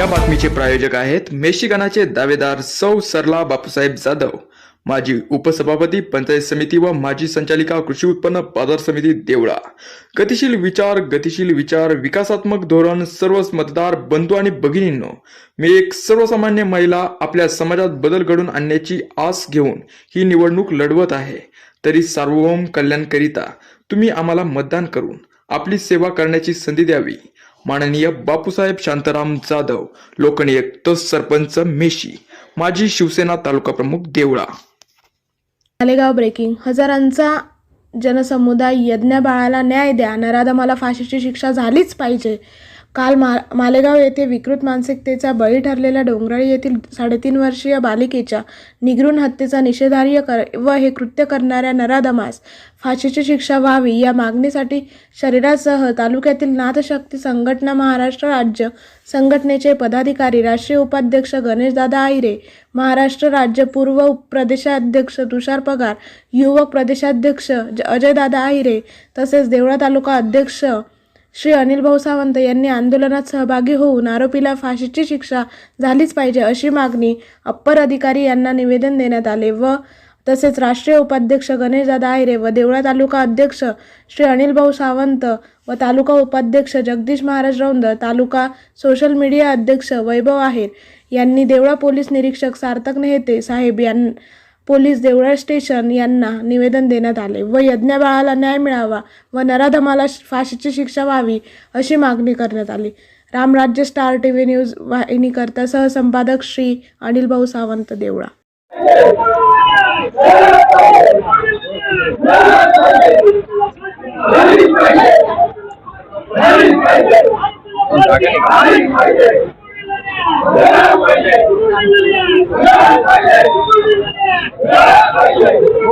या बातमीचे प्रायोजक आहेत मेशिगनाचे दावेदार सौ सरला बापूसाहेब जाधव. माजी उपसभापती पंचायत समिती व माजी संचालिका कृषी उत्पन्न बाजार समिती देवळा. गतिशील विचार गतिशील विचार विकासात्मक धोरण सर्वच मतदार बंधू आणि भगिनींनो मी एक सर्वसामान्य महिला आपल्या समाजात बदल घडून आणण्याची आस घेऊन ही निवडणूक लढवत आहे. तरी सार्वभौम कल्याणकरिता तुम्ही आम्हाला मतदान करून आपली सेवा करण्याची संधी द्यावी. माननीय बापूसाहेब शांताराम जाधव लोकनियुक्त सरपंच मेशी माजी शिवसेना तालुका प्रमुख देवळा. मालेगाव ब्रेकिंग हजारांचा जनसमुदाय यज्ञ बाळाला न्याय द्या. नराधमाला फाशीची शिक्षा झालीच पाहिजे. काल मा मालेगाव येथे विकृत मानसिकतेचा बळी ठरलेल्या डोंगराळी येथील साडेतीन वर्षीय बालिकेच्या निगरून हत्येचा निषेधार्य कर व हे कृत्य करणाऱ्या नराधमास फाशीची शिक्षा व्हावी या मागणीसाठी शरीरासह तालुक्यातील नाथशक्ती संघटना महाराष्ट्र राज्य संघटनेचे पदाधिकारी राष्ट्रीय उपाध्यक्ष गणेशदादा आहिरे महाराष्ट्र राज्य पूर्व प्रदेशाध्यक्ष तुषार पगार युवक प्रदेशाध्यक्ष ज- अजयदादा आहिरे तसेच देवळा तालुका अध्यक्ष श्री अनिल भाऊ सावंत यांनी आंदोलनात सहभागी होऊन आरोपीला फाशीची शिक्षा झालीच पाहिजे अशी मागणी अप्पर अधिकारी यांना निवेदन देण्यात आले व तसेच राष्ट्रीय उपाध्यक्ष गणेशदादा आहिरे व देवळा तालुका अध्यक्ष श्री अनिलभाऊ सावंत व तालुका उपाध्यक्ष जगदीश महाराज रौंद तालुका सोशल मीडिया अध्यक्ष वैभव आहेर यांनी देवळा पोलीस निरीक्षक सार्थक नेहते साहेब यां पोलीस देवळा स्टेशन यांना निवेदन देण्यात आले व यज्ञबाळाला न्याय मिळावा व नराधमाला फाशीची शिक्षा व्हावी अशी मागणी करण्यात आली. Ramrajya star T V news वाहिनीकरता सहसंपादक श्री अनिल भाऊ सावंत देवळा.